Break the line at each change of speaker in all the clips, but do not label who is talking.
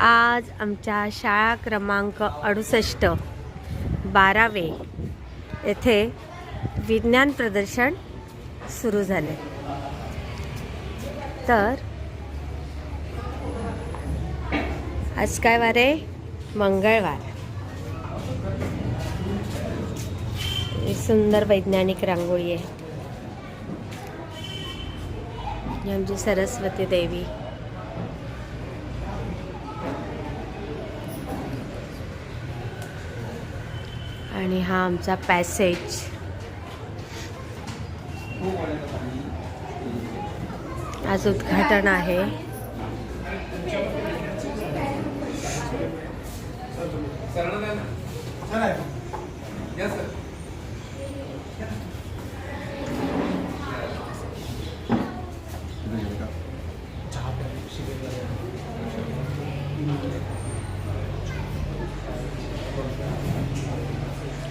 आज आमच्या शाळा क्रमांक अडुसष्ट बारावे येथे विज्ञान प्रदर्शन सुरू झाले. तर आज काय वार? आहे मंगळवार सुंदर वैज्ञानिक रांगोळी आहे. आमची सरस्वती देवी. आणि हा आमचा पॅसेज आज उद्घाटन आहे.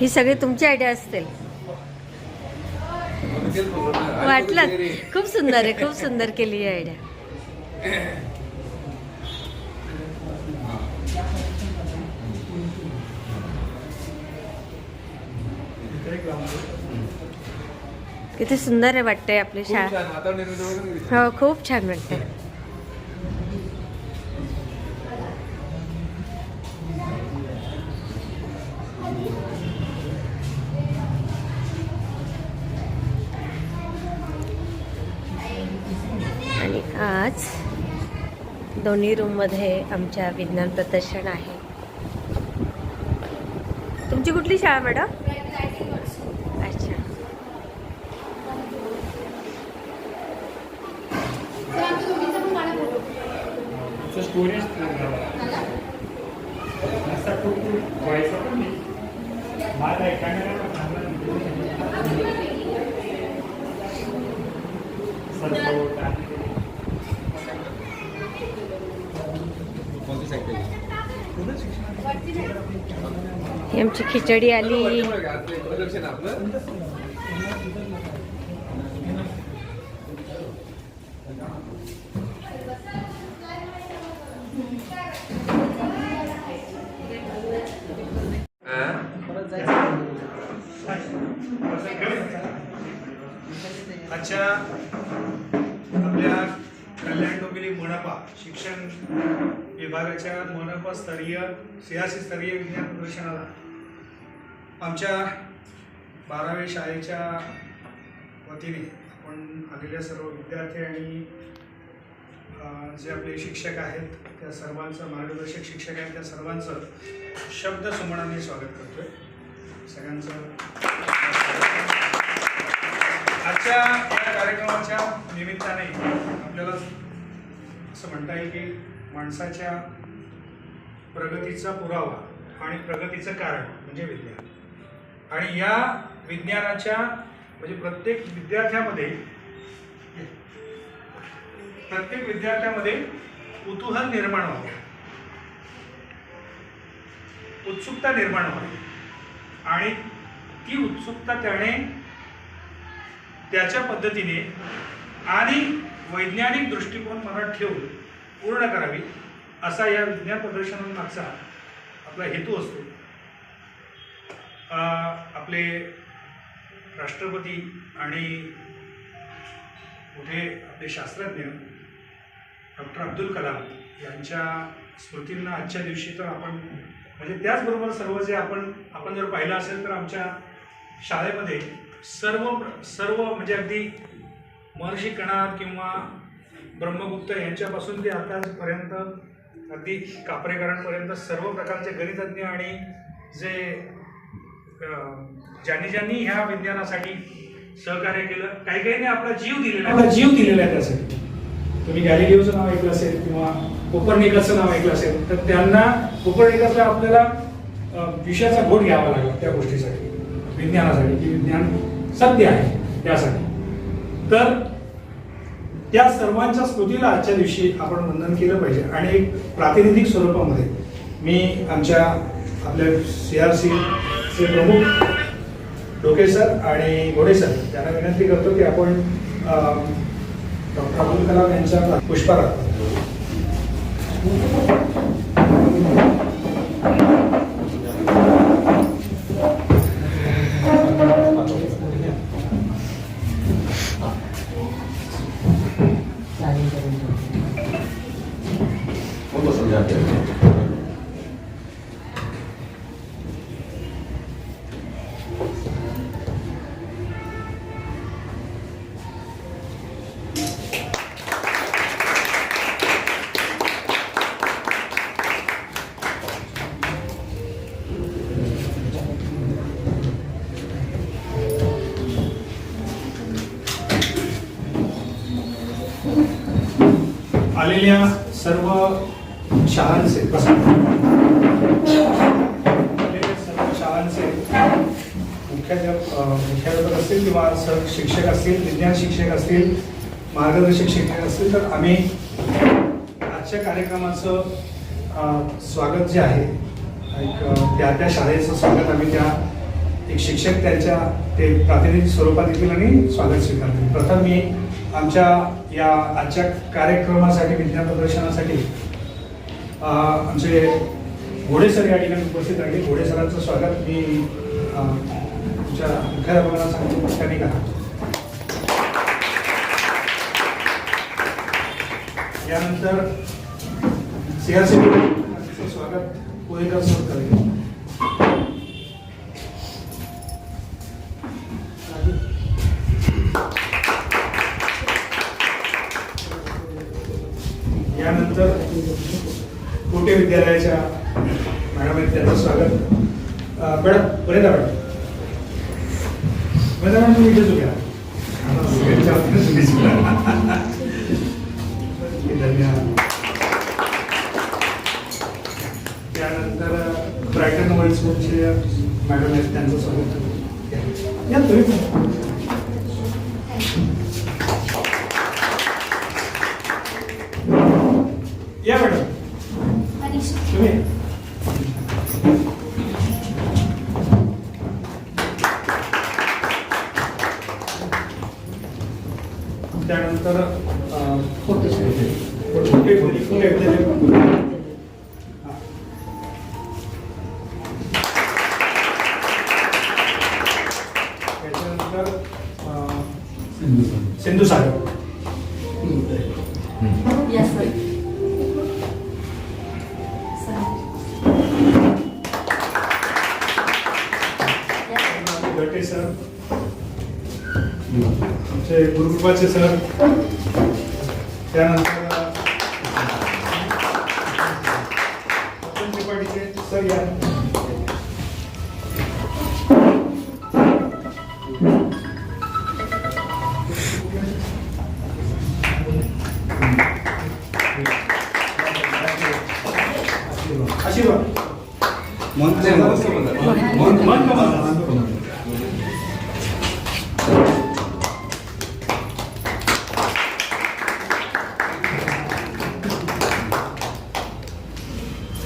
ही सगळी तुमची आयडिया असतील. वाटलं. खूप सुंदर आहे खूप सुंदर केली ही आयडिया किती सुंदर आहे वाटतंय आपली शाळा. हो खूप छान वाटतंय. दोन्ही रूममध्ये आमच्या विज्ञान प्रदर्शन आहे. तुमची कुठली शाळा मॅडम? अच्छा.
स्टोरेज
आमची खिचडी आली.
आजच्या आपल्या कल्याण डोंबिवली मनपा शिक्षण विभागाच्या मनपा स्तरीय सियासी स्तरीय विज्ञान प्रदर्शनाला. आमच्या बारावी शाळेच्या वतीने आपण आलेल्या सर्व विद्यार्थी आणि जे आपले शिक्षक आहेत त्या सर्वांचं मार्गदर्शक शिक्षक आहेत त्या सर्वांचं शब्द सुमनाने स्वागत करतोय. सगळ्यांचं आजच्या या कार्यक्रमाच्या निमित्ताने आपल्याला असं म्हणता येईल की माणसाच्या प्रगतीचा पुरावा आणि प्रगतीचं कारण म्हणजे विद्यार्थी आणि या विज्ञानाच्या म्हणजे प्रत्येक विद्यार्थ्यामध्ये प्रत्येक विद्यार्थ्यामध्ये कुतूहल निर्माण व्हावं उत्सुकता निर्माण व्हावी आणि ती उत्सुकता त्याने त्याच्या पद्धतीने आणि वैज्ञानिक दृष्टिकोन मनात ठेवून पूर्ण करावी असा या विज्ञान प्रदर्शनामागचा आपला हेतू असतो. आपले राष्ट्रपती आणि मोठे आपले शास्त्रज्ञ डॉक्टर अब्दुल कलाम यांच्या स्मृतींना आजच्या दिवशी तर आपण म्हणजे त्याचबरोबर सर्व जे आपण आपण जर पाहिलं असेल तर आमच्या शाळेमध्ये सर्व सर्व म्हणजे अगदी महर्षी कणार किंवा ब्रह्मगुप्त यांच्यापासून ते आतापर्यंत अगदी कापरेकरांपर्यंत सर्व प्रकारचे गणितज्ञ आणि जे ज्यांनी ज्यांनी ह्या विज्ञानासाठी सहकार्य केलं काही काहींनी आपला जीव दिलेला आपला जीव दिलेला आहे त्यासाठी. तुम्ही गॅलिलिओचं नाव ऐकलं असेल किंवा कोपरनिकसचं नाव ऐकलं असेल तर त्यांना कोपरनिकसला आपल्याला विषयाचा घोट घ्यावा लागला त्या गोष्टीसाठी विज्ञानासाठी की विज्ञान सत्य आहे त्यासाठी तर त्या सर्वांच्या स्मृतीला आजच्या दिवशी आपण वंदन केलं पाहिजे. आणि एक प्रातिनिधिक स्वरूपामध्ये मी आमच्या आपल्या सी आर सी चे प्रमुख डोके सर आणि घोडे सर त्यांना विनंती करतो की आपण डॉक्टर अब्दुल कलाम यांच्या पुष्पारात आलेल्या सर्व शाळांचे प्रसंग सर्व शाळांचे मुख्याध्यापक मुख्याध्यापक असतील किंवा सर शिक्षक असतील विज्ञान शिक्षक असतील मार्गदर्शक शिक्षक असतील तर आम्ही आजच्या कार्यक्रमाचं स्वागत जे आहे एक त्या त्या शाळेचं स्वागत आम्ही त्या एक शिक्षक त्यांच्या ते प्रातिनिधिक स्वरूपात येतील आणि स्वागत स्वीकारतील. प्रथम मी आमच्या या आजच्या कार्यक्रमासाठी विज्ञान प्रदर्शनासाठी आमचे घोडेसर या ठिकाणी उपस्थित राहिले घोडेसरांचं स्वागत. मी तुमच्या मुख्याध्यापकांना सांगतो त्यांनी करा. यानंतर सियासी स्वागत कोळेकर सर करेल या. या तुम्ही पण. आमचे गुरुकृपाचे सर त्यानंतर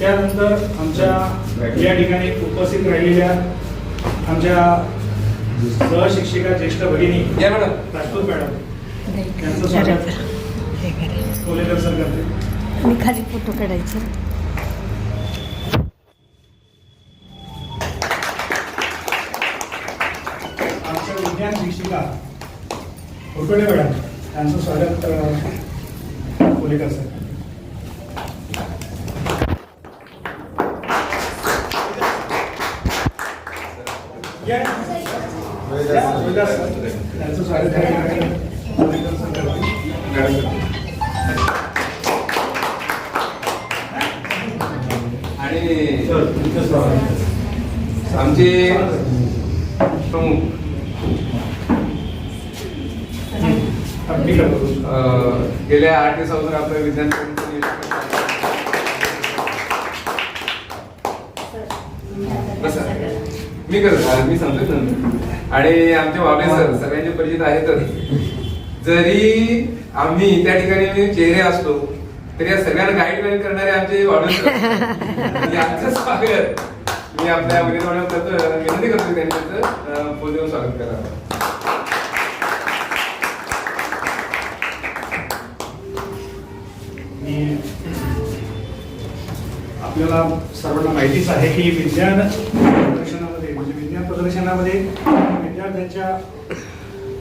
त्यानंतर आमच्या या ठिकाणी उपस्थित राहिलेल्या आमच्या सहशिक्षिका ज्येष्ठ भगिनी
या मॅडम.
राजपूत मॅडम. त्यांचं स्वागत. कोलेकर सर करते.
मी खाली फोटो काढायचे.
आमच्या विज्ञान शिक्षिका होटोडे मॅडम त्यांचं स्वागत कोलेकर सर या. या, रोहिदास सर. त्यांचं स्वागत करण्यासाठी कोलेकर सर करतील.
आणि
सर, तुमचं स्वागत.
आमचे प्रमुख गेल्या आठ दिवसापासून आपल्या विद्यार्थ्यांना मी करत मी सांगतो आणि आमचे बाबे सर सगळ्यांचे परिचित आहेतच जरी आम्ही त्या ठिकाणी चेहरे असतो तरी या सगळ्यांना गाईडलाईन करणारे आमचे बाबे सर. म्हणजे यांचं स्वागत. मी आपल्या उमेदवारांना करतो विनंती करतो त्यांनी फोन देऊन स्वागत करा
आपल्याला सर्वांना माहितीच आहे की विज्ञान प्रदर्शनामध्ये विद्यार्थ्यांच्या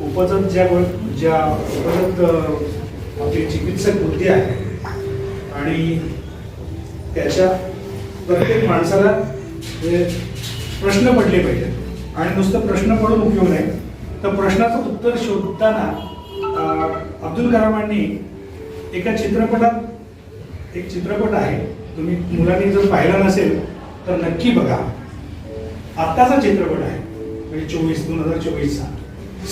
उपजत ज्या गो- ज्या उपजत आपली चिकित्सक बुद्धी आहे आणि त्याच्या प्रत्येक माणसाला प्रश्न पडले पाहिजेत. आणि नुसतं प्रश्न पडून उपयोग नाही. तर प्रश्नाचं उत्तर शोधताना अब्दुल कलामांनी एका चित्रपटात एक चित्रपट आहे. तुम्ही मुलांनी जर पाहिला नसेल तर नक्की बघा. आत्ताचा चित्रपट आहे. म्हणजे चोवीस दोन हजार चोवीसचा.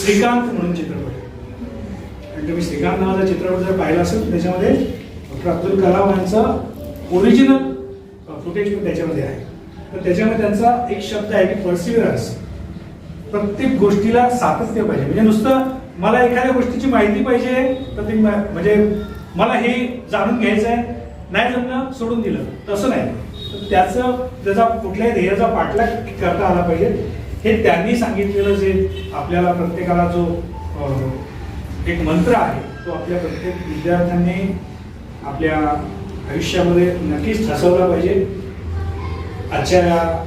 श्रीकांत म्हणून चित्रपट आहे. आणि तुम्ही श्रीकांत नावाचा चित्रपट जर पाहिला असेल त्याच्यामध्ये डॉक्टर अब्दुल कलाम यांचं ओरिजिनल फुटेज पण त्याच्यामध्ये आहे. तर त्याच्यामध्ये त्यांचा एक शब्द आहे की पर्सिव्हरन्स प्रत्येक गोष्टीला सातत्य पाहिजे. म्हणजे नुसतं मला एखाद्या गोष्टीची माहिती पाहिजे तर ती म्हणजे मला हे जाणून घ्यायचं आहे नाही जमलं सोडून दिलं. तसं नाही. तर त्याचं त्याचा कुठल्याही ध्येयाचा पाठलाग करता आला पाहिजे. हे त्यांनी सांगितलेलं जे आपल्याला प्रत्येकाला जो एक मंत्र आहे तो आपल्या प्रत्येक विद्यार्थ्यांनी आपल्या आयुष्यामध्ये नक्कीच ठसवला पाहिजे. आजच्या या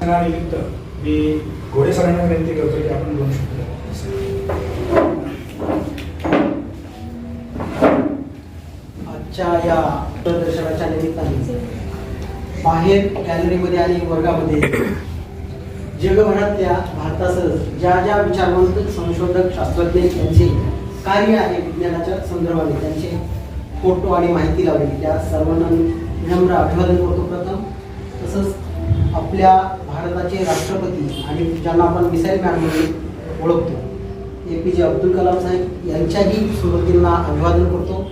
सणानिमित्त मी घोडे सरांना विनंती करतो की आपण दोन शकतो.
आजच्या या प्रदर्शनाच्या निमित्ताने बाहेर गॅलरीमध्ये आणि वर्गामध्ये. जगभरातल्या भारतासह ज्या ज्या विचारवंत संशोधक शास्त्रज्ञ त्यांचे कार्य आहे विज्ञानाच्या संदर्भाने त्यांचे फोटो आणि माहिती लावली त्या सर्वांना विनम्र अभिवादन करतो. प्रथम तसंच आपल्या भारताचे राष्ट्रपती आणि ज्यांना आपण मिसाईल मॅन म्हणून ओळखतो ए पी जे अब्दुल कलाम साहेब यांच्याही स्मृतींना अभिवादन करतो.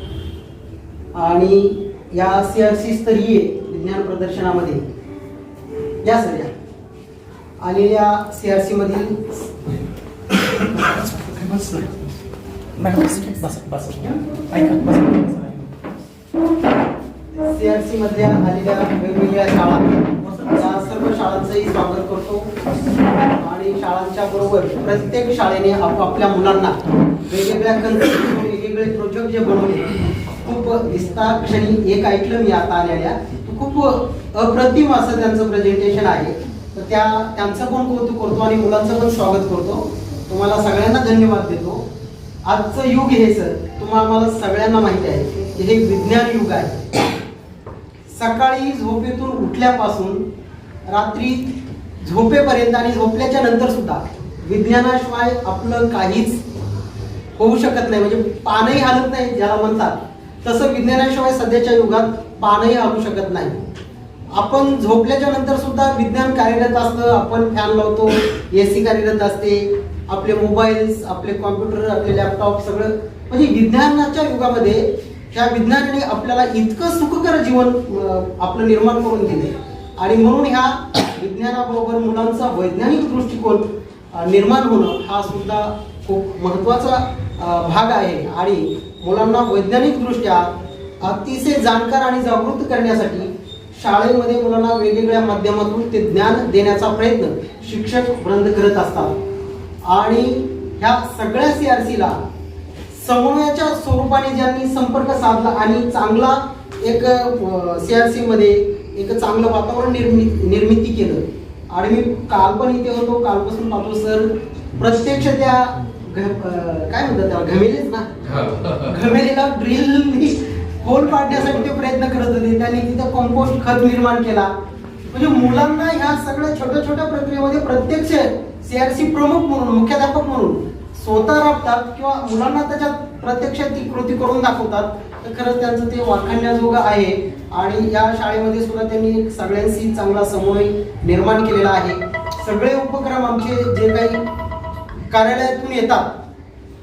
आणि या सी आर सी स्तरीय विज्ञान प्रदर्शनामध्ये. या सगळ्या आलेल्या सी आर सी मधील सी आर मधल्या आलेल्या वेगवेगळ्या शाळा. या सर्व शाळांचंही स्वागत करतो. आणि शाळांच्या बरोबर प्रत्येक शाळेने आपापल्या मुलांना वेगवेगळ्या कन्सेप्ट वेगवेगळे प्रोजेक्ट जे बनवले खूप विस्तार क्षणी एक ऐकलं मी आता आलेल्या. खूप अप्रतिम असं त्यांचं प्रेझेंटेशन आहे. तर त्या त्यांचं पण कौतुक करतो आणि मुलांचं पण स्वागत करतो. तुम्हाला सगळ्यांना धन्यवाद देतो. आजचं युग हे सर तुम्हाला मला सगळ्यांना माहिती आहे की हे विज्ञान युग आहे. सकाळी झोपेतून उठल्यापासून रात्री झोपेपर्यंत आणि झोपल्याच्या नंतर सुद्धा विज्ञानाशिवाय आपलं काहीच होऊ शकत नाही. म्हणजे पानही हालत नाही ज्याला म्हणतात. तसं विज्ञानाशिवाय सध्याच्या युगात पानही आणू शकत नाही. आपण झोपल्याच्या नंतर सुद्धा विज्ञान कार्यरत असतं आपण फॅन लावतो ए सी कार्यरत असते आपले मोबाईल्स आपले कॉम्प्युटर आपले लॅपटॉप सगळं. म्हणजे विज्ञानाच्या युगामध्ये त्या विज्ञानाने आपल्याला इतकं सुखकर जीवन आपलं निर्माण करून दिले आणि म्हणून ह्या विज्ञानाबरोबर मुलांचा वैज्ञानिक दृष्टिकोन निर्माण होणं हा सुद्धा खूप महत्त्वाचा भाग आहे. आणि मुलांना वैज्ञानिकदृष्ट्या अतिशय जाणकार आणि जागृत करण्यासाठी शाळेमध्ये मुलांना वेगवेगळ्या माध्यमातून ते ज्ञान देण्याचा प्रयत्न शिक्षक वृंद करत असतात. आणि ह्या सगळ्या सी आर सीला समन्वयाच्या स्वरूपाने ज्यांनी संपर्क साधला आणि चांगला एक सी आर सी मध्ये एक चांगलं वातावरण निर्मि निर्मिती केलं. आणि मी काल पण इथे होतो कालपासून पाहतो सर प्रत्यक्ष त्या काय म्हणतात त्याला घमेलेच ना? घमेलीला ड्रिल होल पाडण्यासाठी ते प्रयत्न करत होते. त्यांनी तिथं कंपोस्ट खत निर्माण केला. म्हणजे मुलांना ह्या सगळ्या छोट्या छोट्या प्रक्रियेमध्ये प्रत्यक्ष सीआरसी प्रमुख म्हणून मुख्याध्यापक म्हणून स्वतः राबतात किंवा मुलांना त्याच्यात प्रत्यक्ष ती कृती करून दाखवतात तर खरंच त्यांचं ते वाखाणण्याजोगं आहे. आणि या शाळेमध्ये सुद्धा त्यांनी सगळ्यांशी चांगला समन्वय निर्माण केलेला आहे. सगळे उपक्रम आमचे जे काही कार्यालयातून येतात.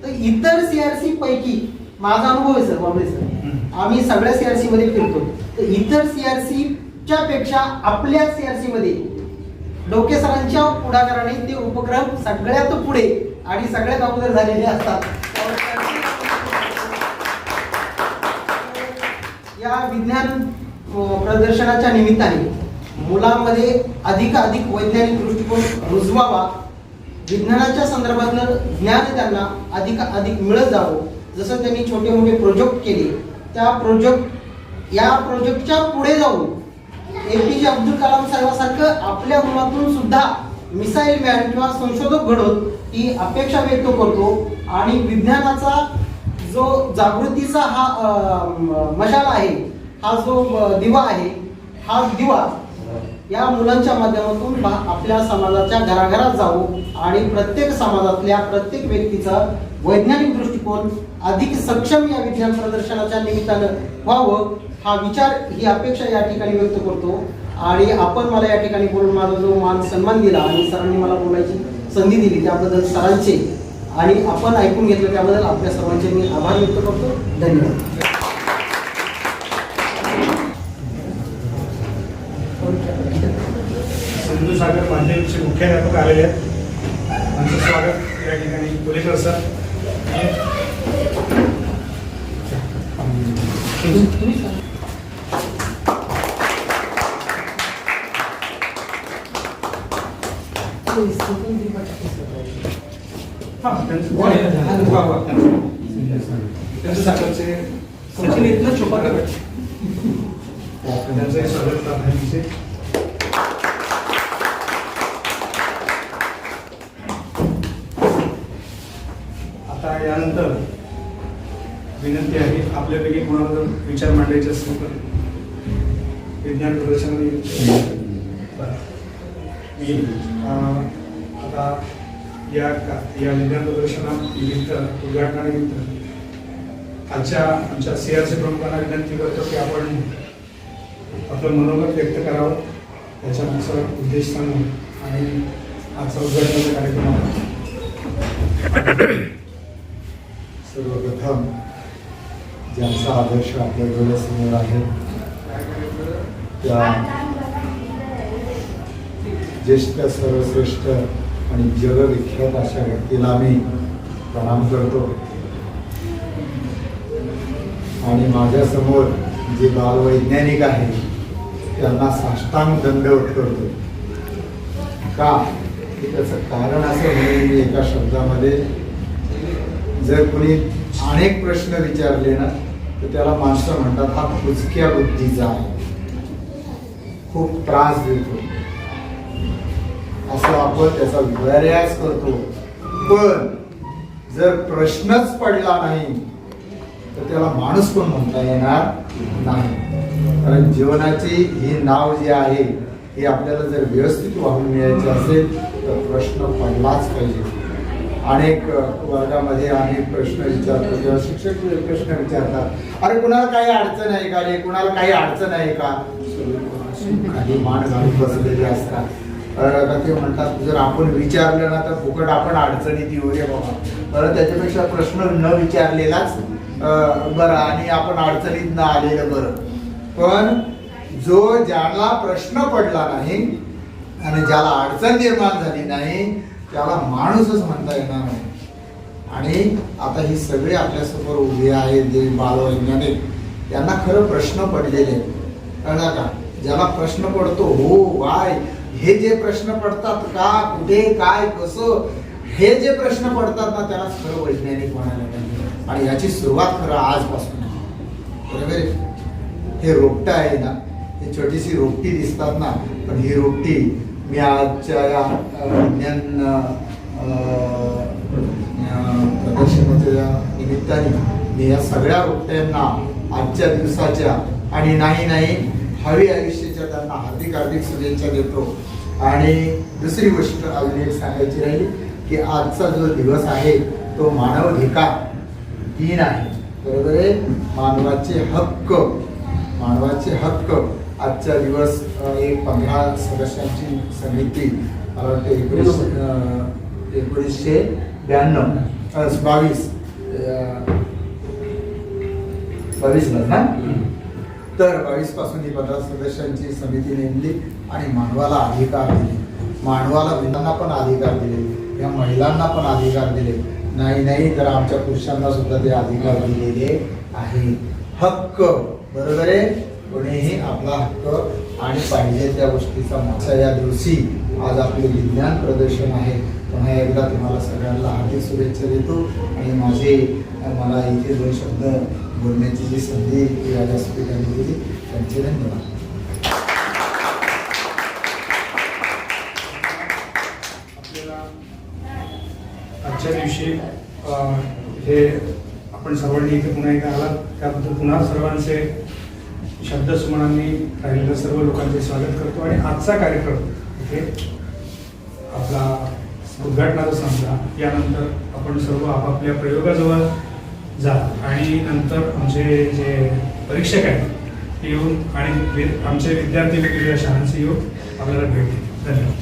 तर इतर सीआरसी पैकी माझा अनुभव आहे सर बाबळे सर. आम्ही सगळ्या सीआरसी मध्ये फिरतो. तर इतर सीआरसी च्या पेक्षा आपल्या सीआरसी मध्ये डोके सरांच्या पुढाकाराने ते उपक्रम सगळ्यात पुढे आणि सगळ्यात अगोदर झालेले असतात. या विज्ञान प्रदर्शनाच्या निमित्ताने मुलांमध्ये अधिकाधिक वैज्ञानिक दृष्टिकोन रुजवावा. विज्ञानाच्या संदर्भातलं ज्ञान त्यांना अधिक अधिक मिळत जावं. जसं त्यांनी छोटे मोठे प्रोजेक्ट केले. त्या प्रोजेक्ट या प्रोजेक्टच्या पुढे जाऊन ए पी जे अब्दुल कलाम साहेबांसारखं आपल्या मुलातून सुद्धा मिसाईल मॅन किंवा संशोधक घडवत ही अपेक्षा व्यक्त करतो. आणि विज्ञानाचा जो जागृतीचा हा मशाल आहे हा जो दिवा आहे हा दिवा या मुलांच्या माध्यमातून आपल्या समाजाच्या घराघरात जाऊ आणि प्रत्येक समाजातल्या प्रत्येक व्यक्तीचा वैज्ञानिक दृष्टिकोन अधिक सक्षम या विज्ञान प्रदर्शनाच्या निमित्तानं व्हावं हा विचार ही अपेक्षा या ठिकाणी व्यक्त करतो. आणि आपण मला या ठिकाणी बोलून माझा जो मान सन्मान दिला आणि सरांनी मला बोलायची संधी दिली त्याबद्दल सरांचे आणि आपण ऐकून घेतलं त्याबद्दल आपल्या सर्वांचे मी आभार व्यक्त करतो. धन्यवाद.
सिंधुसागर माध्यमिकचे मुख्याध्यापक आलेले आहेत. त्यांचं स्वागत या ठिकाणी पुलेकर सर हा, त्यांचं वा, वा, त्यांचं. त्यांचं सागरचे सचिन इथलं छोपा त्यांचं स्वागत प्राधान्याचे आता यानंतर विनंती आहे आपल्यापैकी कोणाला जर विचार मांडायचे असतील तर. विज्ञान प्रदर्शनाने मी आता या का- या विज्ञान प्रदर्शना निमित्त उद्घाटनानिमित्त आजच्या आमच्या सी आर सी प्रमुखांना विनंती करतो की आपण आपलं मनोगत व्यक्त करावं. त्याच्यामागचा उद्देश सांगून आणि आजचा उद्घाटनाचा कार्यक्रम
सर्वप्रथम ज्यांचा आदर्श आपल्या डोळ्यासमोर आहे त्या ज्येष्ठ सर्वश्रेष्ठ आणि जगविख्यात अशा व्यक्तीला मी प्रणाम करतो. आणि माझ्यासमोर जे बालवैज्ञानिक आहे त्यांना साष्टांग दंडवत करतो का? की त्याचं कारण असं म्हणून मी एका शब्दामध्ये जर कोणी अनेक प्रश्न विचारले ना तर त्याला माणसं म्हणतात हा खुजक्या बुद्धीचा आहे. खूप त्रास देतो. असं आपण त्याचा बऱ्याच करतो. पण जर प्रश्नच पडला नाही तर त्याला माणूस पण म्हणता येणार नाही. कारण जीवनाची हे नाव जे आहे हे आपल्याला जर व्यवस्थित वाहून मिळायचे असेल तर प्रश्न पडलाच पाहिजे. अनेक वर्गामध्ये अनेक प्रश्न विचारतो किंवा शिक्षक प्रश्न विचारतात अरे कुणाला काही अडचण आहे का रे? कुणाला काही अडचण आहे का? काही मान घालून बसलेले असतात. ते म्हणतात जर आपण विचारलं ना तर फुकट आपण अडचणीत येऊ रे बाबा. बरं त्याच्यापेक्षा प्रश्न न विचारलेलाच बरं आणि आपण अडचणीत न आलेलं बरं. पण जो ज्याला प्रश्न पडला नाही आणि ज्याला अडचण निर्माण झाली नाही त्याला माणूसच म्हणता येणार नाही. आणि आता ही सगळे आपल्यासमोर उभे आहेत जे बालवैज्ञानिक त्यांना खरं प्रश्न पडलेले आहेत. कळला का? ज्याला प्रश्न पडतो हो वाय हे जे प्रश्न पडतात का? कुठे काय कसं? हे जे प्रश्न पडतात ना त्याला खरं वैज्ञानिक म्हणायला पाहिजे. आणि याची सुरुवात खरं आजपासून बरोबर हे रोपटं आहे ना हे छोटीशी रोपटी दिसतात ना पण ही रोपटी मी आजच्या या विज्ञान अ, प्रदर्शनाच्या निमित्ताने मी या सगळ्या रोपट्यांना आजच्या दिवसाच्या आणि नाही नाही हवी आयुष्याच्या त्यांना हार्दिक हार्दिक शुभेच्छा देतो. आणि दुसरी गोष्ट अजून एक सांगायची राहील की आजचा जो दिवस आहे तो मानवाधिकार दिन आहे. बरोबर आहे? मानवाचे हक्क मानवाचे हक्क आजचा दिवस एक पंधरा सदस्यांची समिती मला वाटतं एकोणीस अ, एकोणीसशे ब्याण्णव बावीस अ, बावीसला ना? तर बावीसपासून ही पंधरा सदस्यांची समिती नेमली आणि मानवाला अधिकार दिले. मानवाला महिलांना पण अधिकार दिले या महिलांना पण अधिकार दिले. नाही नाही तर आमच्या पुरुषांना सुद्धा ते अधिकार दिलेले आहे. हक्क बरोबर आहे? कोणीही आपला हक्क आणि पाहिजे त्या गोष्टीचा मागचा या दिवशी आज आपले विज्ञान प्रदर्शन आहे. पुन्हा एकदा तुम्हाला सगळ्यांना हार्दिक शुभेच्छा देतो. आणि माझे मला इथे दोन शब्द बोलण्याची जी संधी या व्यासपीठाने दिली त्यांचे धन्यवाद.
आपल्याला आजच्या दिवशी हे आपण सर्वांनी इथे पुन्हा एकदा आलात. त्याबद्दल पुन्हा सर्वांचे शब्दसुमनांनी राहिलेल्या सर्व लोकांचे स्वागत करतो आणि आजचा कार्यक्रम इथे आपला उद्घाटनाचा संपला. यानंतर आपण सर्व आपापल्या प्रयोगाजवळ जा आणि नंतर आमचे जे परीक्षक आहेत ते येऊन आणि वि- आमचे विद्यार्थी वेगवेगळ्या शाळांचे येऊन आपल्याला भेट देतील. धन्यवाद.